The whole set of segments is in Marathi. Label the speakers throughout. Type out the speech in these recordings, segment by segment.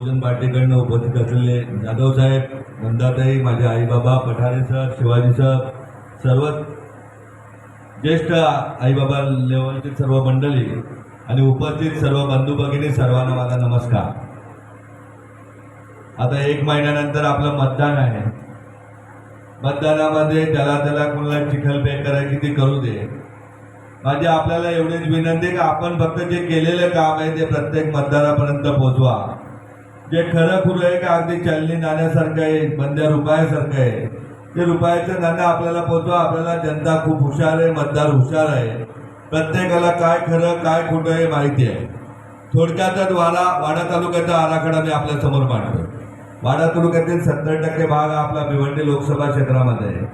Speaker 1: भोजन पार्टीकडनं उपस्थित असलेले जाधव साहेब नंदाताई माझे आईबाबा पठारे सर शिवाजी सर सर्व ज्येष्ठ आई बाबा लेवलची सर्व मंडळी आणि उपस्थित सर्व बंधू भगिनी सर्वांना माझा नमस्कार. आता एक महिन्यानंतर आपलं मतदान आहे. मतदानामध्ये त्याला त्याला कोणाला चिखलपेक करायची ती करू दे. माझी आपल्याला एवढीच विनंती आहे की आपण फक्त जे केलेलं काम आहे ते प्रत्येक मतदारापर्यंत पोहोचवा जे खरं खुरं आहे का अगदी चलनी नाण्यासारखं आहे बंद्या रुपयासारखं आहे. ते रुपयाचं नाणं आपल्याला पोचवा आपल्याला जनता खूप हुशार आहे मतदार हुशार आहे. प्रत्येकाला काय खरं काय खोटं हे माहिती आहे. थोडक्यातच वाडा वाडा तालुक्याचा आराखडा मी आपल्यासमोर मांडतो वाडा तालुक्यातील सत्तर टक्के भाग हा आपला भिवंडी लोकसभा क्षेत्रामध्ये आहे.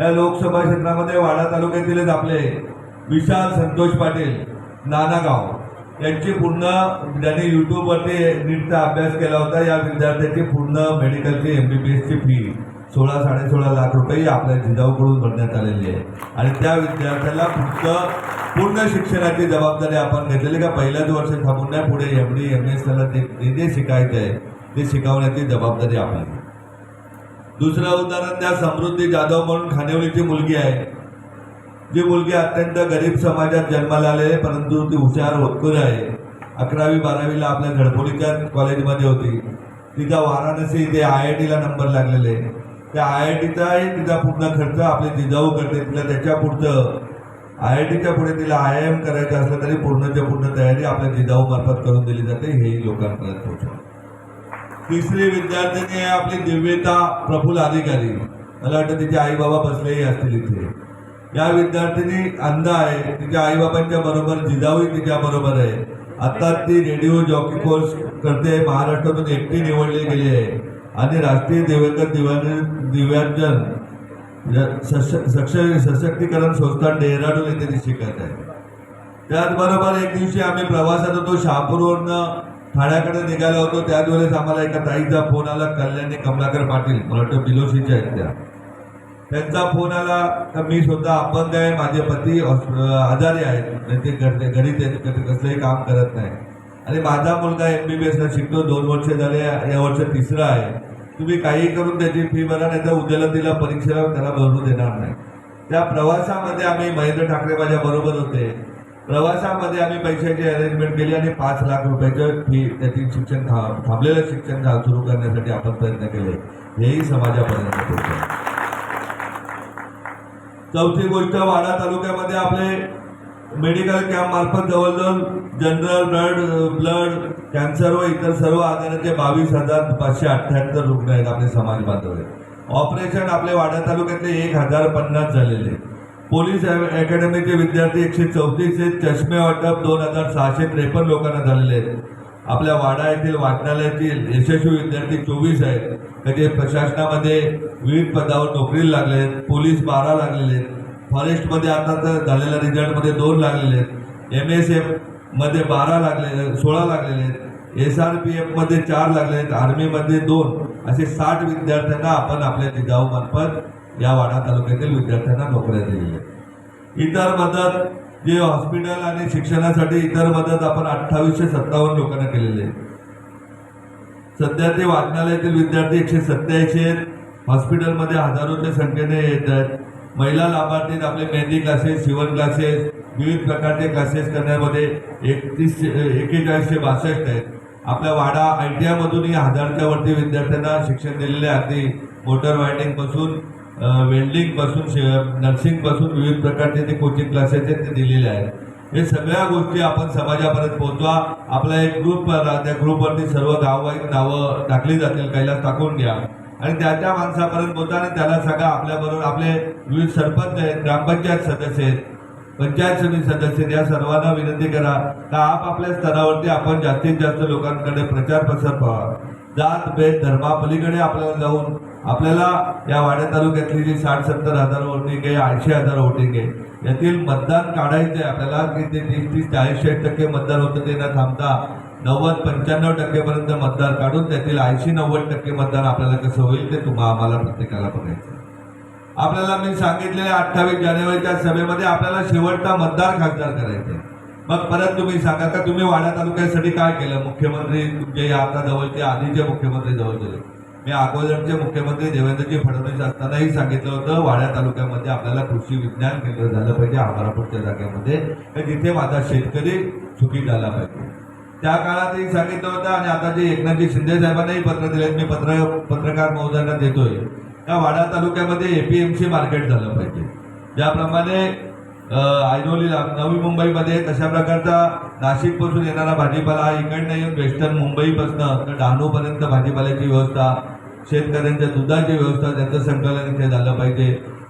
Speaker 1: या लोकसभा क्षेत्रामध्ये वाडा तालुक्यातीलच आपले विशाल संतोष पाटील नानागाव. त्यांची पूर्ण ज्यांनी यूट्यूबवरती नीटचा अभ्यास केला होता या विद्यार्थ्यांची पूर्ण मेडिकलची एम बी बी एसची फी सोळा साडेसोळा लाख रुपये आपल्या जिजाऊकडून भरण्यात आलेली आहे. आणि त्या विद्यार्थ्याला फक्त पूर्ण शिक्षणाची जबाबदारी आपण घेतलेली का? पहिल्याच वर्ष थांबून नाही पुढे एम डी एम एस त्याला जे जे शिकायचं आहे ते शिकवण्याची जबाबदारी आपली दुसरं उदाहरण त्या समृद्धी जाधव म्हणून खानेवलीची मुलगी आहे. जी मुलगी अत्यंत गरीब समाजात जन्माला आलेली आहे, परंतु ती हुशार होतकुर आहे. अकरावी बारावीला आपल्या घडपोलीच्या कॉलेजमध्ये होती. तिचा वाराणसी इथे आय आय टीला नंबर लागलेले. त्या आय आय टीचाही तिचा पूर्ण खर्च आपले जिजाऊ करते. तिला त्याच्या पुढचं आय आय टीच्या पुढे तिला आय आय एम करायचं असलं तरी पूर्णच्या पूर्ण तयारी आपल्या जिजाऊ मार्फत करून दिली जाते. हेही लोकांपर्यंत पोहोचवा. तिसरी विद्यार्थिनी आहे आपली दिव्यता प्रफुल्ल अधिकारी. मला वाटतं तिचे आई बाबा बसलेही असतील इथे. या विद्यार्थिनी अंध आहे. तिच्या आईबाबांच्या बरोबर जिजाऊही तिच्या बरोबर आहे. आता ती रेडिओ जॉकी कोर्स करते. महाराष्ट्रातून एकटी निवडली गेली आहे. आणि राष्ट्रीय दिव्यांग दिव्यांग दिव्यांजन ज- सश- सक्ष- सशक्तीकरण संस्था डेहराडून येथे ती शिकत आहे. त्याचबरोबर एक दिवशी आम्ही प्रवासात होतो. शहापूरवरनं ठाण्याकडे निघालो होतो. त्याच वेळेस आम्हाला एका ताईचा फोन आला. कल्याणी कमलाकर पाटील. मला वाटतं बिलोशीच्या आहेत त्या. त्यांचा फोन आला तर मी स्वतः अपंग आहे माझे पती आजारी आहेत. म्हणजे ते घरी ते कसलंही काम करत नाही. आणि माझा मुलगा एम बी बी एसला शिकतो दोन वर्ष झाले या वर्ष तिसरं आहे. तुम्ही काही करून त्याची फी भरा नाही तर उद्याला तिला परीक्षेला त्याला भरू देणार नाही. त्या प्रवासामध्ये आम्ही महेंद्र ठाकरे माझ्या बरोबर होते. प्रवासामध्ये आम्ही पैशाची अरेंजमेंट केली आणि पाच लाख रुपयाचं फी त्याची शिक्षण थांबलेलं शिक्षण सुरू करण्यासाठी आपण प्रयत्न केले. हेही समाजापर्यंत चौथी गोष्ट वाडा तालुक्यामध्ये आपले मेडिकल कॅम्प मार्फत जवळजवळ जनरल ब्लड ब्लड कॅन्सर व इतर सर्व आजाराचे बावीस हजार पाचशे अठ्ठ्याहत्तर रुग्ण आहेत आपले समाज बांधव ऑपरेशन आपले वाडा तालुक्यातले एक हजार पन्नास झालेले आहेत. पोलीस अकॅडमीचे विद्यार्थी एकशे चौतीस आहेत. चष्मे वाटप दोन हजार सहाशे त्रेपन्न लोकांना झालेले आहेत. आपल्या वाडा येथील वाचनालयातील यशस्वी विद्यार्थी चोवीस आहेत. म्हणजे प्रशासनामध्ये विविध पदावर नोकरीला लागले आहेत पोलीस बारा लागलेले आहेत फॉरेस्टमध्ये आता तर झालेल्या रिझल्टमध्ये दोन लागलेले आहेत एम एस एफमध्ये बारा लागले सोळा लागलेले आहेत एस आर पी एफमध्ये चार लागले आहेत आर्मीमध्ये दोन. असे साठ विद्यार्थ्यांना आपण आपल्या जिजाऊमार्फत या वाडा तालुक्यातील विद्यार्थ्यांना नोकऱ्या दिलेल्या आहेत. इतर मदत जे हॉस्पिटल आणि शिक्षणासाठी इतर मदत आपण अठ्ठावीसशे सत्तावन्न लोकांना केलेली आहे. सध्या ते वाचनालयातील विद्यार्थी एकशे सत्याऐंशी आहेत. हॉस्पिटलमध्ये हजारोच्या संख्येने येत आहेत. महिला लाभार्थीत आपले मेहंदी क्लासेस शिवण क्लासेस विविध प्रकारचे क्लासेस करण्यामध्ये एकतीस एकेचाळीसशे बासष्ट आहेत. आपल्या वाडा आय टी आयमधूनही हजारच्या वरती विद्यार्थ्यांना शिक्षण दिलेले आहे. अगदी मोटर वायडिंगपासून वेल्डिंगपासून नर्सिंगपासून विविध प्रकारचे जे कोचिंग क्लासेस आहेत ते दिलेले आहेत. हे सगळ्या गोष्टी आपण समाजापर्यंत पोहोचवा. आपला एक ग्रुप त्या ग्रुपवरती सर्व गाववाईक नावं टाकली जातील. कैलास टाकून घ्या. आणि त्या त्या माणसापर्यंत पोहोचा आणि त्याला सगळं आपल्याबरोबर आपले विविध सरपंच आहेत ग्रामपंचायत सदस्य आहेत पंचायत समिती सदस्य आहेत, या सर्वांना विनंती करा. का आपापल्या स्तरावरती आपण जास्तीत जास्त लोकांकडे प्रचार प्रसार व्हावा जात भेद धर्मापलीकडे आपल्याला जाऊन आपल्याला या वाड्या तालुक्यातली जी साठ सत्तर हजार वोटिंग आहे ऐंशी हजार वोटिंग आहे यातील मतदान काढायचं आहे आपल्याला की ते तीस तीस चाळीस साठ टक्के मतदान होतं ते न थांबता नव्वद पंच्याण्णव टक्केपर्यंत मतदार काढून त्यातील ऐंशी नव्वद टक्के मतदान आपल्याला कसं होईल ते तुम्हा आम्हाला प्रत्येकाला बघायचं आहे. आपल्याला मी सांगितलेले अठ्ठावीस जानेवारीच्या सभेमध्ये आपल्याला शेवटचा मतदार खासदार करायचा आहे. मग परत तुम्ही सांगा का तुम्ही वाडा तालुक्यासाठी काय केलं? मुख्यमंत्री तुमचे आता जवळचे आधीचे मुख्यमंत्री जवळचे? मी अगोदरचे मुख्यमंत्री देवेंद्रजी फडणवीस असतानाही सांगितलं होतं वाड्या तालुक्यामध्ये आपल्याला कृषी विज्ञान केंद्र झालं पाहिजे अमरापूरच्या जागेमध्ये. जिथे माझा शेतकरी सुखी झाला पाहिजे. त्या काळातही सांगितलं होतं आणि आता जे एकनाथजी शिंदे साहेबांनाही पत्र दिलेत मी पत्र पत्रकार महोदयांना देतोय. का वाडा तालुक्यामध्ये एपीएमसी मार्केट झालं पाहिजे. ज्याप्रमाणे अ, नवी मुंबईमध्ये तशा प्रकारचा नाशिकपासून येणारा भाजीपाला इकडनं येऊन वेस्टर्न मुंबईपासून तर डहाणूपर्यंत भाजीपाल्याची व्यवस्था शेतकऱ्यांच्या दुधाची व्यवस्था त्याचं संकलन इथे झालं पाहिजे.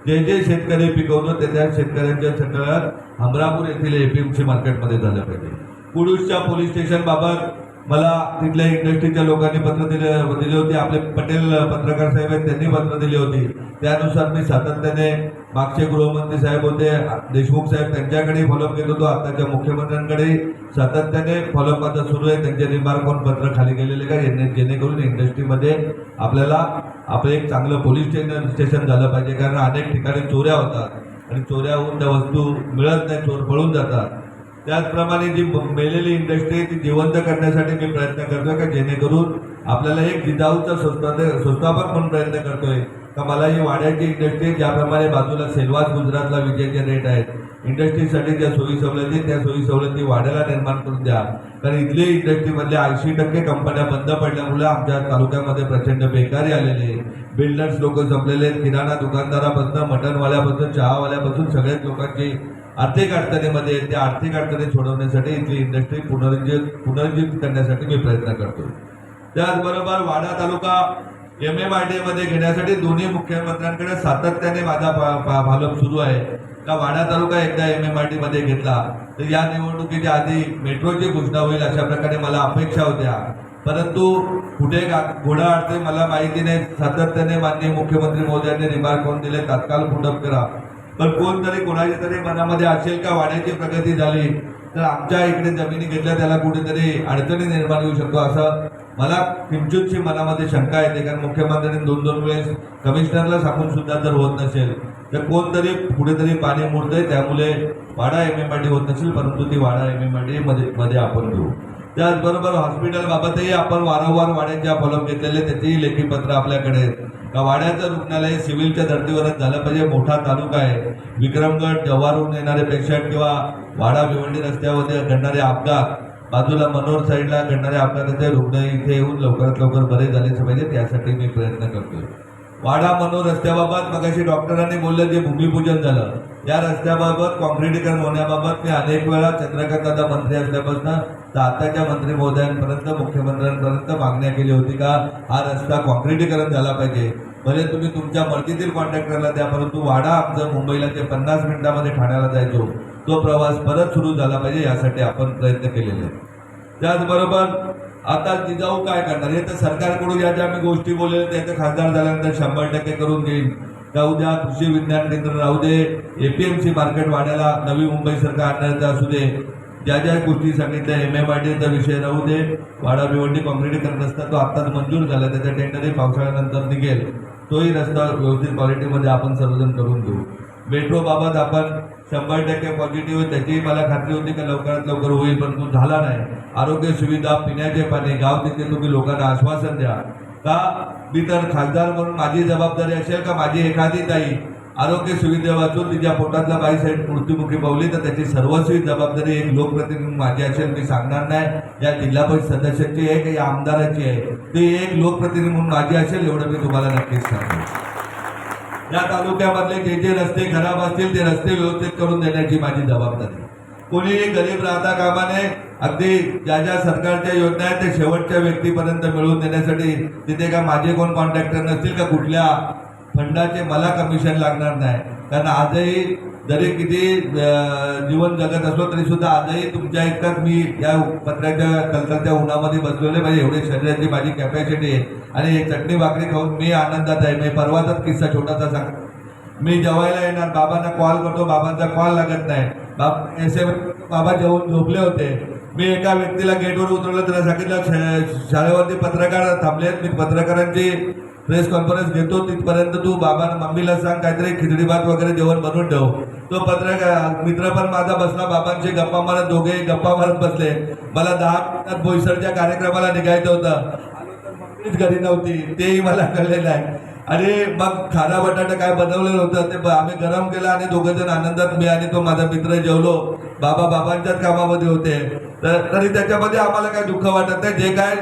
Speaker 1: जे जे शेतकरी पिकवतो ते त्या शेतकऱ्यांच्या संकलन अमरापूर येथील एपीएमसी मार्केटमध्ये झालं पाहिजे. कुडूसच्या पोलीस स्टेशनबाबत मला तिथल्या इंडस्ट्रीच्या लोकांनी पत्र दिले दिली होती. आपले पटेल पत्रकार साहेब आहेत त्यांनी पत्र दिली होती. त्यानुसार मी सातत्याने मागचे गृहमंत्री साहेब होते देशमुख साहेब त्यांच्याकडे फॉलोअप घेत होतो आताच्या मुख्यमंत्र्यांकडे सातत्याने फॉलोअप आता सुरू आहे त्यांचे रिमार्क पण पत्र खाली गेलेले का जेणे- जेणेकरून इंडस्ट्रीमध्ये आपल्याला आपलं एक चांगलं पोलीस स्टेशन स्टेशन झालं पाहिजे कारण अनेक ठिकाणी चोऱ्या होतात आणि चोऱ्या होऊन त्या वस्तू मिळत नाही चोर पळून जातात. त्याचप्रमाणे जी मेलेली इंडस्ट्री आहे ती जिवंत करण्यासाठी मी प्रयत्न करतोय का जेणेकरून आपल्याला एक जिजाऊचा स्वस्ता संस्थापक म्हणून प्रयत्न करतोय का मला ही वाड्याची इंडस्ट्री ज्याप्रमाणे बाजूला सेलवास गुजरातला विजेचे रेट आहेत. इंडस्ट्रीसाठी ज्या सोयी सवलती त्या सोयी सवलती वाड्याला निर्माण करून द्या. कारण इथली इंडस्ट्रीमधल्या ऐंशी टक्के कंपन्या बंद पडल्यामुळे आमच्या तालुक्यामध्ये प्रचंड बेकारी आलेली आहे. बिल्डर्स लोक संपलेले आहेत. किराणा दुकानदारापासून मटणवाल्यापासून चहावाल्यापासून सगळ्याच लोकांची आर्थिक अडचणीमध्ये त्या आर्थिक अडचणी सोडवण्यासाठी इथली इंडस्ट्री पुनर्जित पुनर्जित करण्यासाठी मी प्रयत्न करतो त्याचबरोबर वाडा तालुका एम एम आयमध्ये घेण्यासाठी दोन्ही मुख्यमंत्र्यांकडे सातत्याने माझा भालप सुरू आहे. का वाडा तालुका एकदा एम एम आयमध्ये घेतला. तर या निवडणुकीच्या आधी मेट्रोची घोषणा होईल अशा प्रकारे मला अपेक्षा होत्या. परंतु कुठे घोडा अडते मला माहिती नाही. सातत्याने माननीय मुख्यमंत्री महोदयांनी रिमार्क करून दिले तात्काळ पुटअप करा. पण कोणतरी कोणाच्या तरी मनामध्ये असेल का वाड्याची प्रगती झाली तर आमच्या इकडे जमिनी घेतल्या त्याला कुठेतरी अडचणी निर्माण होऊ शकतो असं मला किंचितशी मनामध्ये शंका येते कारण मुख्यमंत्र्यांनी दोन दोन वेळेस कमिशनरला सांगून सुद्धा जर होत नसेल तर कोणतरी कुठेतरी पाणी मुरतंय त्यामुळे Wada M M I D होत नसेल परंतु ती Wada M M I D मध्ये मध्ये आपण घेऊ त्याचबरोबर हॉस्पिटलबाबतही आपण वारंवार वाड्यांच्या फॉलोअप घेतलेले त्याचेही लेखीपत्र आपल्याकडे आहेत. का वाड्याचं रुग्णालय सिव्हिलच्या धर्तीवरच झालं पाहिजे मोठा तालुका आहे विक्रमगड जव्हारहून येणारे पेशंट किंवा वाडा भिवंडी रस्त्यावरती घडणारे अपघात बाजूला मनोर साईडला घडणारे अपघाताचे रुग्ण इथे येऊन लवकरात लवकर बरे झालेच पाहिजे त्यासाठी मी प्रयत्न करतोय. वाडा मनोर रस्त्याबाबत मगाशी डॉक्टरांनी बोललं जे भूमिपूजन झालं. या रस्त्याबाबत कॉन्क्रिटीकरण होण्याबाबत मी अनेक वेळा चंद्रकांत दादा मंत्री असल्यापासून तर आताच्या मंत्री महोदयांपर्यंत मुख्यमंत्र्यांपर्यंत मागण्या केली होती का हा रस्ता कॉन्क्रिटीकरण झाला पाहिजे. भले तुम्ही तुमच्या मर्जीतील कॉन्ट्रॅक्टरला द्या परंतु वाडा आमचं मुंबईला ते पन्नास मिनिटामध्ये ठाण्याला जायचो. तो प्रवास परत सुरू झाला पाहिजे यासाठी आपण प्रयत्न केलेले आहेत. त्याचबरोबर आता जिजाऊ काय करणार? हे तर सरकारकडून ज्या ज्या मी गोष्टी बोललेल्या त्या तर खासदार झाल्यानंतर शंभर टक्के करून देईन त्या उद्या कृषी विज्ञान केंद्र राहू दे A P M C market वाढायला नवी मुंबई सरकार आणण्याचं असू दे. ज्या ज्या गोष्टी सांगितल्या एम एम आय डीचा विषय राहू दे. वाडा भिवंडी कॉन्क्रिटीकरण रस्ता तो आत्ताच मंजूर झाला त्याचा टेंडरही पावसाळ्यानंतर निघेल. तोही रस्ता व्यवस्थित क्वालिटीमध्ये आपण सर्वजण करून घेऊ. मेट्रोबाबत आपण शंभर टक्के पॉझिटिव्ह त्याचीही मला खात्री होती की लवकरात लवकर होईल परंतु झाला नाही. आरोग्य सुविधा पिण्याचे पाणी गाव तिथे तुम्ही लोकांना आश्वासन द्या. का? मी तर खासदार म्हणून माझी जबाबदारी असेल का? माझी एखादी ताई आरोग्य सुविधा वाचून तिच्या पोटातला बाई साईड मृत्युमुखी पावली तर त्याची सर्वस्वी जबाबदारी एक लोकप्रतिनिधी माझी असेल मी सांगणार नाही. या जिल्हा परिषद सदस्याची आहे की? या आमदाराची आहे. ती एक लोकप्रतिनिधी म्हणून माझी असेल एवढं मी तुम्हाला नक्कीच सांगतो या तालुक्यामधले जे जे रस्ते खराब असतील ते रस्ते व्यवस्थित करून देण्याची माझी जबाबदारी कोणीही गरीब राहता कामा नये. अगदी ज्या ज्या सरकारच्या योजना आहेत ते शेवटच्या व्यक्तीपर्यंत मिळवून देण्यासाठी तिथे का माझे कोण कॉन्ट्रॅक्टर नसतील का कुठल्या फंडाचे मला कमिशन लागणार नाही. कारण आजही जरी किती जीवन जगत असलो तरी सुद्धा आजही तुमच्या इतकाच मी या पत्र्याच्या कलकलत्या उन्हामध्ये बसलेले म्हणजे एवढी शरीराची माझी कॅपॅसिटी आहे. आणि हे चटणी भाकरी खाऊन मी आनंदात आहे. मी परवाचाच किस्सा छोटासा सांग मी जेवायला येणार. बाबांना कॉल करतो. बाबांचा कॉल लागत नाही. बाब एस एम बाबा जेवून झोपले होते. मी एका व्यक्तीला गेटवर उतरवलं. त्याला सांगितलं शाळेवरती पत्रकार थांबले आहेत मी पत्रकारांची प्रेस कॉन्फरन्स घेतो तिथपर्यंत तू बाबा मम्मीला सांग काहीतरी खिचडी भात वगैरे जेवण बनवून ठेव. तो पत्रकार मित्र पण माझा बसला बाबांची गप्पा मारत दोघे गप्पा मारत बसले. मला दहा मिनिटात बोईसरच्या कार्यक्रमाला निघायचं होतं. आलो घरी नव्हती तेही मला कळलेलं आहे. आणि मग खारा बटाटा काय बनवलेलं होतं? ते ब- आम्ही गरम केलं आणि दोघं जण आनंदात मी आणि तो माझा मित्र जेवलो. बाबा बाबांच्याच कामामध्ये होते. तर तरी त्याच्यामध्ये आम्हाला काय दुःख वाटत नाही. जे काय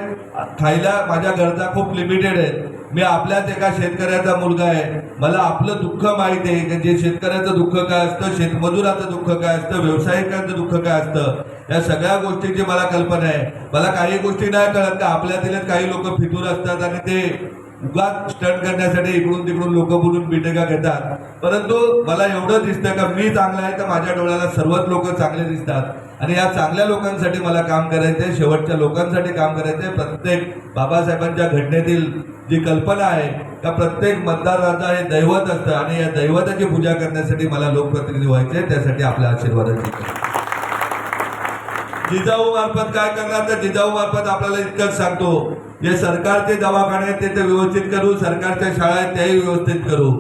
Speaker 1: खायला माझ्या घरचा खूप लिमिटेड आहे. मी आपल्याच एका शेतकऱ्याचा मुलगा आहे. मला आपलं दुःख माहिती आहे की जे शेतकऱ्याचं दुःख काय असतं शेतमजुराचं दुःख काय असतं व्यावसायिकांचं दुःख काय असतं या सगळ्या गोष्टींची मला कल्पना आहे. मला काही गोष्टी नाही कळत का? आपल्यातीलच काही लोक फितूर असतात आणि ते उगाच स्टंट करण्यासाठी इकडून तिकडून लोक बोलून बिटेका घेतात. परंतु मला एवढं दिसतं का? मी चांगला आहे तर माझ्या डोळ्याला सर्वच लोक चांगले दिसतात. आणि या चांगल्या लोकांसाठी मला काम करायचंय शेवटच्या लोकांसाठी काम करायचंय. प्रत्येक बाबासाहेबांच्या घटनेतील जी कल्पना आहे का प्रत्येक मतदाराचा हे दैवत असतं आणि या दैवताची पूजा करण्यासाठी मला लोकप्रतिनिधी व्हायचे त्यासाठी आपल्या आशीर्वादाची जिजाऊ मार्फत काय करणार तर जिजाऊ मार्फत आपल्याला इतकंच सांगतो जे सरकारचे दवाखाने आहेत ते ते व्यवस्थित करू सरकारच्या शाळा आहेत त्याही व्यवस्थित करू.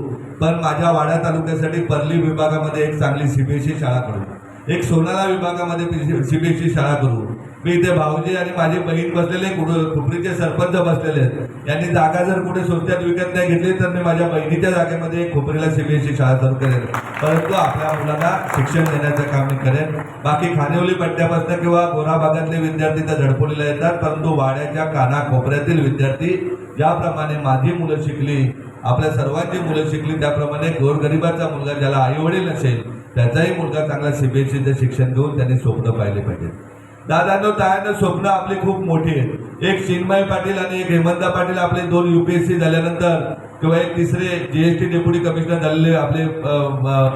Speaker 1: पण माझ्या वाडा तालुक्यासाठी परली विभागामध्ये एक चांगली सीबीएसई शाळा करू. एक सोनाला विभागामध्ये सीबीएसई शाळा करू. मी इथे भाऊजी आणि माझी बहीण बसलेले कुठं खुपरीचे सरपंच बसलेले आहेत. यांनी जागा जर कुठे स्वस्त्यात विकत नाही घेतली तर मी माझ्या बहिणीच्या जागेमध्ये एक खुपरीला सीबीएसई शाळा चालू करेन. परंतु आपल्या मुलांना शिक्षण देण्याचं काम मी करेन. बाकी खानिवली पट्ट्यापासून किंवा गोरा भागातले विद्यार्थी तर झडपोलीला येतात परंतु वाड्याच्या कानाकोपऱ्यातील विद्यार्थी ज्याप्रमाणे माझी मुलं शिकली आपल्या सर्वांची मुलं शिकली त्याप्रमाणे गोरगरिबाचा मुलगा ज्याला आईवडील नसेल त्याचाही मुलगा चांगला सीबीएसईचं शिक्षण घेऊन त्यांनी स्वप्न पाहिले पाहिजे. दादानो तायानं स्वप्न आपली खूप मोठी आहेत. एक चिन्मय पाटील आणि एक हेमंता पाटील आपले दोन युपीएससी झाल्यानंतर किंवा एक तिसरे जीएसटी डेप्युटी कमिशनर झालेले आपले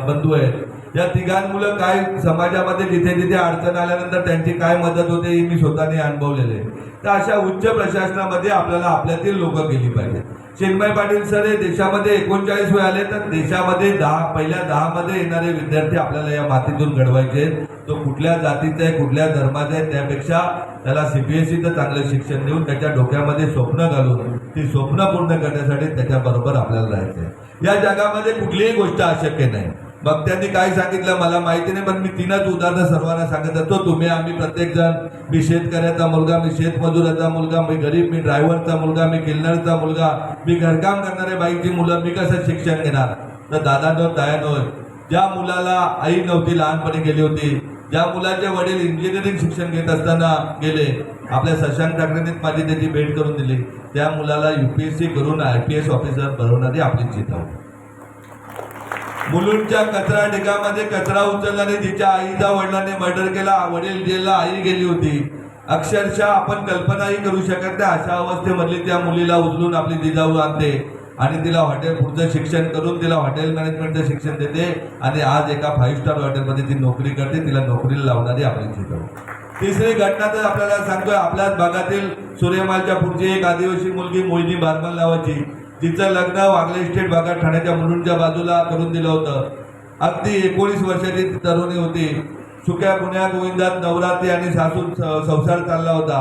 Speaker 1: बंधू आहेत. या तिघांमुळं काय समाजामध्ये जिथे जिथे अडचण आल्यानंतर त्यांची काय मदत होते ही मी स्वतःने अनुभवलेले तर अशा उच्च प्रशासनामध्ये आपल्याला आपल्यातील लोक गेली पाहिजे चिन्मय पाटील सर हे देशामध्ये एकोणचाळीस वेळ आले तर देशामध्ये दहा पहिल्या दहा मध्ये येणारे विद्यार्थी आपल्याला या मातीतून घडवायचे तो कुठल्या जातीचा आहे कुठल्या धर्माचा आहे त्यापेक्षा त्याला सीबीएसईचं चांगलं शिक्षण देऊन त्याच्या डोक्यामध्ये स्वप्न घालून ती स्वप्न पूर्ण करण्यासाठी त्याच्याबरोबर आपल्याला राहायचं आहे. या जगामध्ये कुठलीही गोष्ट अशक्य नाही. भक्त्यांनी काय सांगितलं मला माहिती नाही पण मी तीनच उदाहरणं सर्वांना सांगत असतो. तुम्ही आम्ही प्रत्येक जण मी शेतकऱ्याचा मुलगा मी शेतमजुराचा मुलगा मी गरीब मी ड्रायव्हरचा मुलगा मी किल्लरचा मुलगा मी घरकाम करणाऱ्या बाईची मुलं मी कसं शिक्षण घेणार? तर दादानो तायानो ज्या मुलाला आई नव्हती लहानपणी गेली होती ज्या मुलाचे वडील इंजिनिअरिंग शिक्षण घेत असताना गेले आपल्या शशांक ठाकरेंनीच माझी त्याची भेट करून दिली. त्या मुलाला यू पी एस सी करून आय पी एस ऑफिसर बनवणारी आपली जिताऊ मुलुंडच्या कचरा ढिगामध्ये कचरा उचलल्याने तिच्या आईचा वडिलांनी मर्डर केला. वडील जेलला आई गेली होती. अक्षरशः आपण कल्पनाही करू शकत नाही अशा अवस्थेमधली त्या मुलीला उचलून आपली जिजाऊ आणते आणि तिला हॉटेल पुढचं शिक्षण करून तिला हॉटेल मॅनेजमेंटचं शिक्षण देते आणि आज एका फाईव्ह स्टार हॉटेलमध्ये ती नोकरी करते. तिला नोकरीला लावणारी आपण जिजाऊ. तिसरी घटना तर आपल्याला सांगतोय. आपल्याच भागातील सूर्यमालच्या पुढची एक आदिवासी मुलगी मोहिनी बारमल नावाची. तिचं लग्न वागले इस्टेट भागात ठाण्याच्या मुलुंडच्या बाजूला करून दिलं होतं. अगदी एकोणीस वर्षाची ती तरुणी होती. सुक्या गुन्ह्या गोविंदात नवरात्री आणि सासू संसार चालला होता.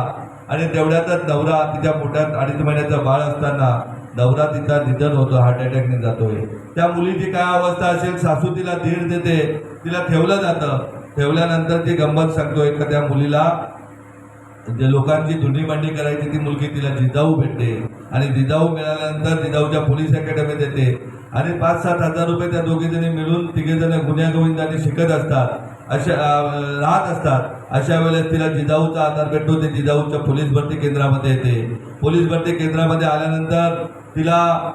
Speaker 1: आणि तेवढ्यातच नवरा तिच्या पोटात अडीच महिन्याचं बाळ असताना नवरा तिचा निधन होतो हार्ट अटॅकने जातोय. त्या मुलीची काय अवस्था असेल सासू तिला धीर देते तिला ठेवलं जातं. ठेवल्यानंतर ती गंमत सांगतो एखाद्या मुलीला जे लोकांची धुणी मांडी करायची ती मुलगी तिला जिजाऊ भेटते. आणि जिजाऊ मिळाल्यानंतर जिजाऊच्या पोलीस अकॅडमीत येते. आणि पाच सात हजार रुपये त्या दोघीजणी मिळून तिघे जण गुन्ह्या गोविंदाने शिकत असतात. अशा राहत असतात. अशा वेळेस तिला जिजाऊचा आधार भेटतो. ते जिजाऊच्या पोलीस भरती केंद्रामध्ये येते. पोलीस भरती केंद्रामध्ये आल्यानंतर तिला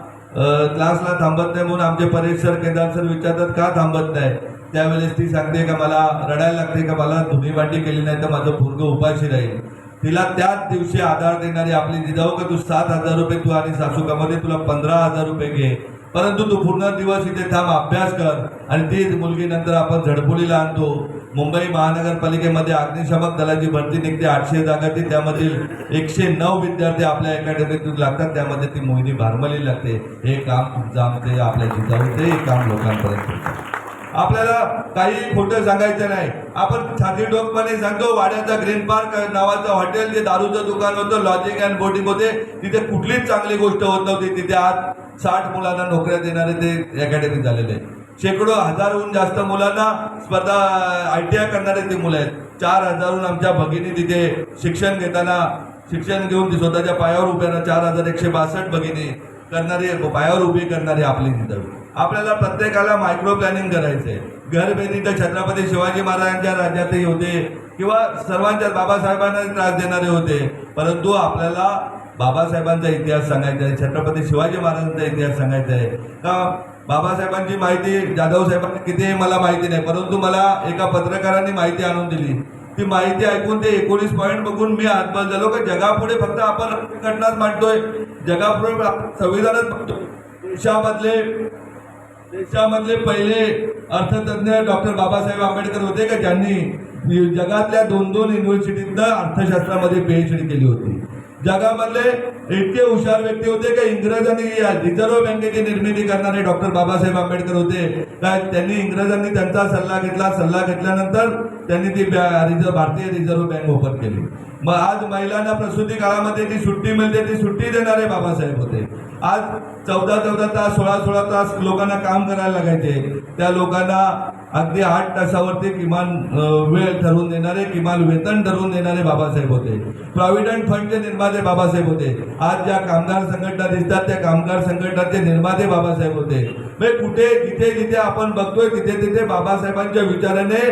Speaker 1: क्लासला थांबत नाही म्हणून आमचे परेश सर केदार सर विचारतात का थांबत नाही? त्यावेळेस ती सांगते का मला रडायला लागते का? मला धुनी मांडी केली नाही तर माझं पूर्ण उपाशी राहील. तिला त्याच दिवशी आधार देणारी आपली जिजाऊ का तू सात हजार रुपये तू आणि सासू कामध्ये तुला पंधरा हजार रुपये घे. परंतु तू पूर्ण दिवस इथे थांब अभ्यास कर. आणि ती मुलगी नंतर आपण झडपुलीला आणतो. मुंबई महानगरपालिकेमध्ये अग्निशामक दलाची भरती निघते आठशे जागाची त्यामधील एकशे नऊ विद्यार्थी आपल्या अकॅडमीतून लागतात त्यामध्ये ती मोहिनी भारमली लागते. हे काम तुमच्यामध्ये आपल्या जिजाऊचे हे काम लोकांपर्यंत आपल्याला काही खोटं सांगायचं नाही. आपण छाती डोकपणे सांगतो वाड्याचा ग्रीन पार्क नावाचं हॉटेल जे दारूचं दुकान होतं लॉजिंग अँड बोटिंग होते तिथे कुठलीच चांगली गोष्ट होत नव्हती. तिथे आज साठ मुलांना नोकऱ्या देणारे ते अकॅडमी झालेले आहे. शेकडो हजारहून जास्त मुलांना स्पर्धा आय टी आय करणारे ते मुलं आहेत. चार हजारहून आमच्या भगिनी तिथे शिक्षण घेताना शिक्षण घेऊन ती स्वतःच्या पायावर उभ्या चार हजार एकशे बासष्ट भगिनी करणारी पायावर उभी करणारी आपली तिथं आपल्याला प्रत्येकाला मायक्रो प्लॅनिंग करायचंय. आहे बेदी तर छत्रपती शिवाजी महाराजांच्या राज्यातही होते किंवा सर्वांच्या बाबासाहेबांना त्रास देणारे होते. परंतु आपल्याला बाबासाहेबांचा इतिहास सांगायचा आहे छत्रपती शिवाजी महाराजांचा इतिहास सांगायचा आहे. का बाबासाहेबांची माहिती जाधव साहेबांनी कितीही मला माहिती नाही परंतु मला एका पत्रकारांनी माहिती आणून दिली. ती माहिती ऐकून ते एकोणीस पॉईंट बघून मी हातबल झालो की जगापुढे फक्त आपण घटनाच मांडतोय. जगापुढे संविधानच मांडतोय देशामधले देशामधले पहिले अर्थतज्ञ डॉक्टर बाबासाहेब आंबेडकर होते का? ज्यांनी जगातल्या दोन दोन युनिव्हर्सिटीतनं अर्थशास्त्रामध्ये पीएचडी केली होती. जगामधले इतके हुशार व्यक्ती होते का? इंग्रजांनी रिझर्व्ह बँकेची निर्मिती करणारे डॉक्टर बाबासाहेब आंबेडकर होते. काय त्यांनी इंग्रजांनी त्यांचा सल्ला घेतला. सल्ला घेतल्यानंतर त्यांनी ती रिझर्व रिझर्व्ह भारतीय रिझर्व्ह बँक ओपन केली. मग आज महिलांना प्रसूती काळामध्ये जी सुट्टी मिळते ती सुट्टी देणारे बाबासाहेब होते. आज चौदा चौदा तास सोळा सोळा तास लोकांना काम करायला लागायचे. त्या लोकांना अगदी आठ तासावरती किमान वेळ ठरवून देणारे किमान वेतन ठरवून देणारे बाबासाहेब होते. प्रॉव्हिडंट फंडचे निर्माते बाबासाहेब होते. आज ज्या कामगार संघटना दिसतात त्या कामगार संघटनाचे निर्माते बाबासाहेब होते. म्हणजे कुठे जिथे जिथे आपण बघतोय तिथे तिथे बाबासाहेबांच्या विचाराने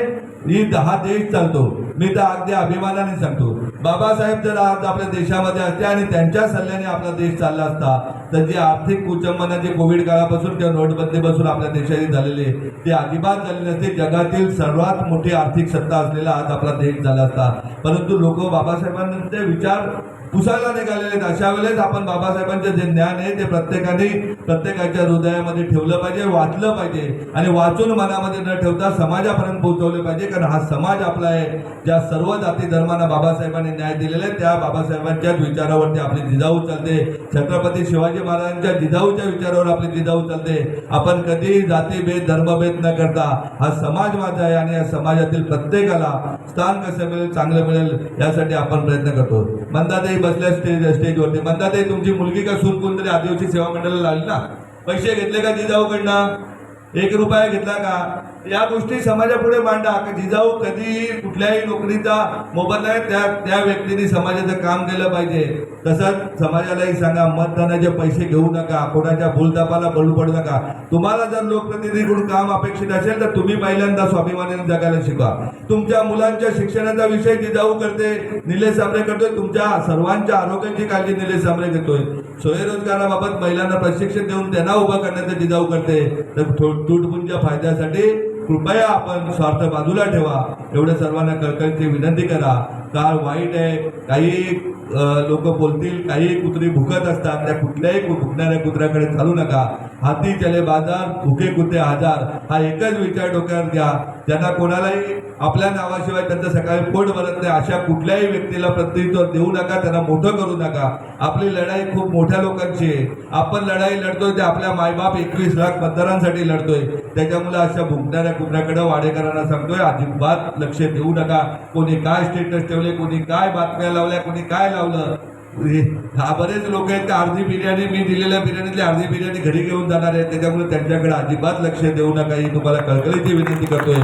Speaker 1: ही दहा देश चालतो. मी तर अगदी अभिमानाने सांगतो. बाबासाहेब जर आज आपल्या देशामध्ये असते आणि त्यांच्या सल्ल्याने आपला देश चालला असता तर जे आर्थिक कुचंबना जे कोविड काळापासून किंवा नोटबंदीपासून आपल्या देशाने झालेले ते अजिबात झाले नसते. जगातील सर्वात मोठी आर्थिक सत्ता असलेला आज आपला देश झाला असता. परंतु लोक बाबासाहेबांचे विचार पुसायला निघालेले आहेत. अशा वेळेस आपण बाबासाहेबांचे जे ज्ञान आहे ते प्रत्येकाने प्रत्येकाच्या हृदयामध्ये ठेवलं पाहिजे वाचलं पाहिजे. आणि वाचून मनामध्ये न ठेवता समाजापर्यंत पोहोचवले पाहिजे कारण हा समाज आपला आहे. ज्या सर्व जाती धर्मांना बाबासाहेबांनी न्याय दिलेला आहे त्या बाबासाहेबांच्याच विचारावरती आपली जिजाऊ चालते. छत्रपती शिवाजी महाराजांच्या जिजाऊच्या विचारावर आपली जिजाऊ चालते. आपण कधीही जातीभेद धर्मभेद न करता हा समाज माझा आहे आणि या समाजातील प्रत्येकाला स्थान कसं मिळेल चांगलं मिळेल यासाठी आपण प्रयत्न करतो. मंदाताई बसल्या स्टेज स्टेजवरती मंदाताई तुमची मुलगी का सून कोणतरी आदिवासी सेवा मंडळाला लागली ना? पैसे घेतले का जिजाऊकडनं? एक रुपया घेतला का? या गोष्टी समाजापुढे मांडा. जिजाऊ कधी कुठल्याही नोकरीचा मोबदला नाही त्या त्या व्यक्तीने समाजाचं काम केलं पाहिजे. तसंच समाजालाही सांगा मतदानाचे पैसे घेऊ नका कोणाच्या भूलतापाला बळू पडू नका. तुम्हाला जर लोकप्रतिनिधीकडून काम अपेक्षित असेल तर तुम्ही पहिल्यांदा स्वाभिमानाने जगायला शिका तुमच्या मुलांच्या शिक्षणाचा विषय जिजाऊ करते निलेश साबरे करतोय. तुमच्या सर्वांच्या आरोग्याची काळजी निलेश साबरे घेतोय. स्वयंरोजगाराबाबत महिलांना प्रशिक्षण देऊन त्यांना उभं करण्याचं जिजाऊ करते. तर तुटपुंच्या फायद्यासाठी कृपया आपण स्वार्थ बाजूला ठेवा. एवढं सर्वांना कळकळीची विनंती करा. काळ वाईट आहे. काही लोक बोलतील काही कुत्री भुकत असतात. त्या कुठल्याही भुकणाऱ्या कुत्र्याकडे चालू नका. हाती चले बाजार भुके कुत्रे हजार हा एकच विचार डोक्यात घ्या. ज्यांना कोणालाही आपल्या नावाशिवाय त्यांचं सकाळी पोट भरत नाही अशा कुठल्याही व्यक्तीला प्रतिनिधित्व देऊ नका त्यांना मोठं करू नका. आपली लढाई खूप मोठ्या लोकांची आहे. आपण लढाई लढतोय ते आपल्या मायबाप एकवीस लाख मतदारांसाठी लढतोय. त्याच्यामुळे अशा भुंकणाऱ्या कुत्र्याकडे वाडेकरांना सांगतोय अजिबात लक्ष देऊ नका. कोणी काय स्टेटस ठेवले कोणी काय बातम्या लावल्या कोणी काय लावलं? हा बरेच लोक आहेत त्या अर्धी बिर्याणी मी दिलेल्या बिर्याणीतली अर्धी बिर्याणी घरी घेऊन जाणार आहे त्याच्यामुळे त्यांच्याकडे अजिबात लक्ष देऊ नका. ही तुम्हाला कळकळीची विनंती करतोय.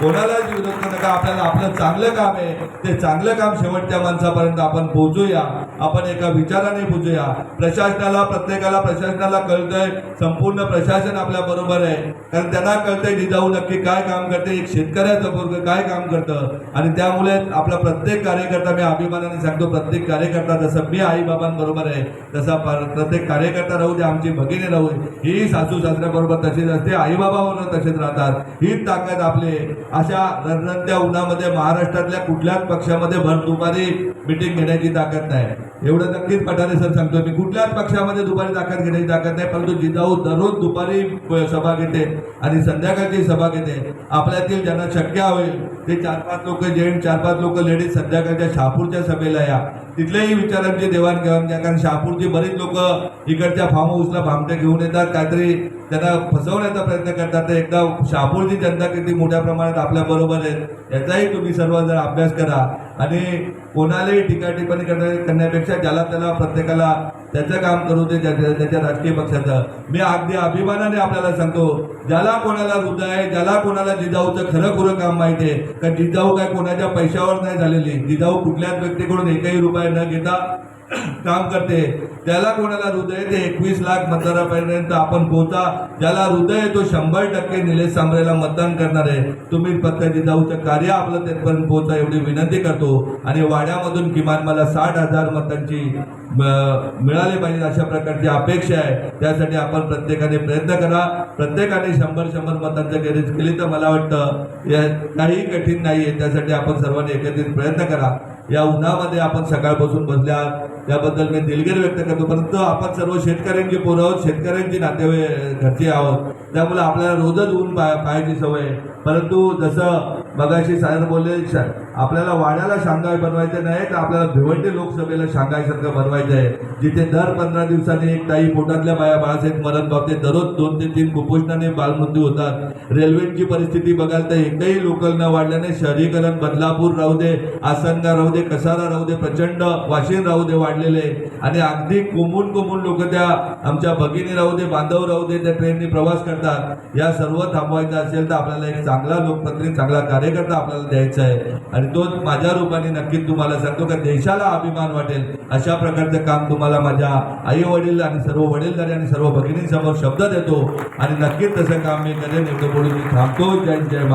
Speaker 1: कोणालाच विरोध नका. आपल्याला आपलं चांगलं काम आहे. ते चांगलं काम शेवटच्या माणसापर्यंत आपण पोहोचूया. आपण एका विचाराने पोहोचूया प्रशासनाला प्रत्येकाला प्रशासनाला कळतंय. संपूर्ण प्रशासन आपल्या बरोबर आहे. कारण त्यांना कळतंय जिजाऊ नक्की काय काम करते. एक शेतकऱ्याचं पोरग काय काम करतं. आणि त्यामुळे आपला प्रत्येक कार्यकर्ता मी अभिमानाने सांगतो प्रत्येक कार्यकर्ता जसं मी आई बाबांबरोबर आहे. तसा प्रत्येक कार्यकर्ता राहू दे आमची भगिनी राहू दे ही सासू सासऱ्याबरोबर तशीच असते आई बाबाबरोबर तसेच राहतात. हीच ताकद आपली अशा रणरणत्या उन्हामध्ये महाराष्ट्रातल्या कुठल्याच पक्षामध्ये भर दुपारी मिटिंग घेण्याची ताकद नाही. एवढं नक्कीच पठारे सर सांगतो मी कुठल्याच पक्षामध्ये दुपारी ताकद घेण्याची ताकद नाही परंतु जिजाऊ दररोज दुपारी सभा घेते आणि संध्याकाळची सभा घेते. आपल्यातील ज्यांना शक्य होईल ते चार पाच लोक जेंट चार पाच लोक लेडीज संध्याकाळच्या शहापूरच्या सभेला या. तिथल्याही विचारांची देवाणघेवाण घ्या कारण शहापूरची बरीच लोक इकडच्या फार्म हाऊसला भामट्या घेऊन येतात. काहीतरी त्यांना फसवण्याचा प्रयत्न करतात. तर एकदा शहापूरची जनता किती मोठ्या प्रमाणात आपल्याबरोबर आहेत याचाही तुम्ही सर्व जर अभ्यास करा. आणि कोणालाही टीका टिप्पणी करण्या- करण्यापेक्षा ज्याला त्याला प्रत्येकाला त्याचं काम करू दे त्याच्या त्याच्या राजकीय पक्षाचं. मी अगदी अभिमानाने आपल्याला सांगतो ज्याला कोणाला हृदय आहे ज्याला कोणाला जिजाऊचं खरं खुरं काम माहिती आहे का जिजाऊ काय कोणाच्या पैशावर नाही झालेली? जिजाऊ कुठल्याच व्यक्तीकडून एकही रुपये न घेता काम करते. ज्याला कोणाला हृदय ते एकवीस लाख मतदारापर्यंत आपण पोहोचा. ज्याला हृदय तो शंभर टक्के निलेश सांबरेला मतदान करणार आहे. तुम्ही फक्त जाऊचं कार्य आपलं तिथपर्यंत पोहोचा एवढी विनंती करतो. आणि वाड्यामधून किमान मला साठ हजार मतांची मिळाले पाहिजे अशा प्रकारची अपेक्षा आहे. त्यासाठी आपण प्रत्येकाने प्रयत्न करा. प्रत्येकाने शंभर शंभर मतांचं गरज केली तर मला वाटतं या काही कठीण नाही आहे त्यासाठी आपण सर्वांनी एकत्रित प्रयत्न करा. या उन्हामध्ये आपण सकाळपासून बसले आहात त्याबद्दल मी दिलगीर व्यक्त करतो. परंतु आपण सर्व शेतकऱ्यांची पोरं आहोत शेतकऱ्यांची नातेवाई घरचे आहोत. त्यामुळे आपल्याला रोजच ऊन पाय पाहायची सवय परंतु जसं मगाशी साहेब बोलले आपल्याला वाड्याला शांघाय बनवायचं नाही तर आपल्याला भिवंडी लोकसभेला शांघायसारखं बनवायचं आहे जिथे दर पंधरा दिवसांनी एक ताई पोटातल्या बाया बाळासाहेब मरण पावते दररोज दोन ते तीन कुपोषणाने बालमृत्यू होतात. रेल्वेची परिस्थिती बघाल तर एकही लोकल न वाढल्याने शहरीकरण बदलापूर राहू दे आसनगा राहू दे कसारा राहू दे प्रचंड वाशिन राहू दे वाढलेले. आणि अगदी कोमून कोमून लोक त्या आमच्या भगिनी राहू दे बांधव राहू दे त्या ट्रेननी प्रवास करतात. या सर्व थांबवायचं असेल तर आपल्याला एक चांगला लोकप्रतिनिधी चांगला कार्यकर्ता आपल्याला द्यायचा आहे. आणि तो माझ्या रूपाने नक्कीच तुम्हाला सांगतो का देशाला अभिमान वाटेल. अशा प्रकारचं काम तुम्हाला माझ्या आई वडील आणि सर्व वडीलधारी आणि सर्व भगिनींसमोर शब्द देतो. आणि नक्कीच तसं काम मी करेन एवढं बोलून मी थांबतो. जय जय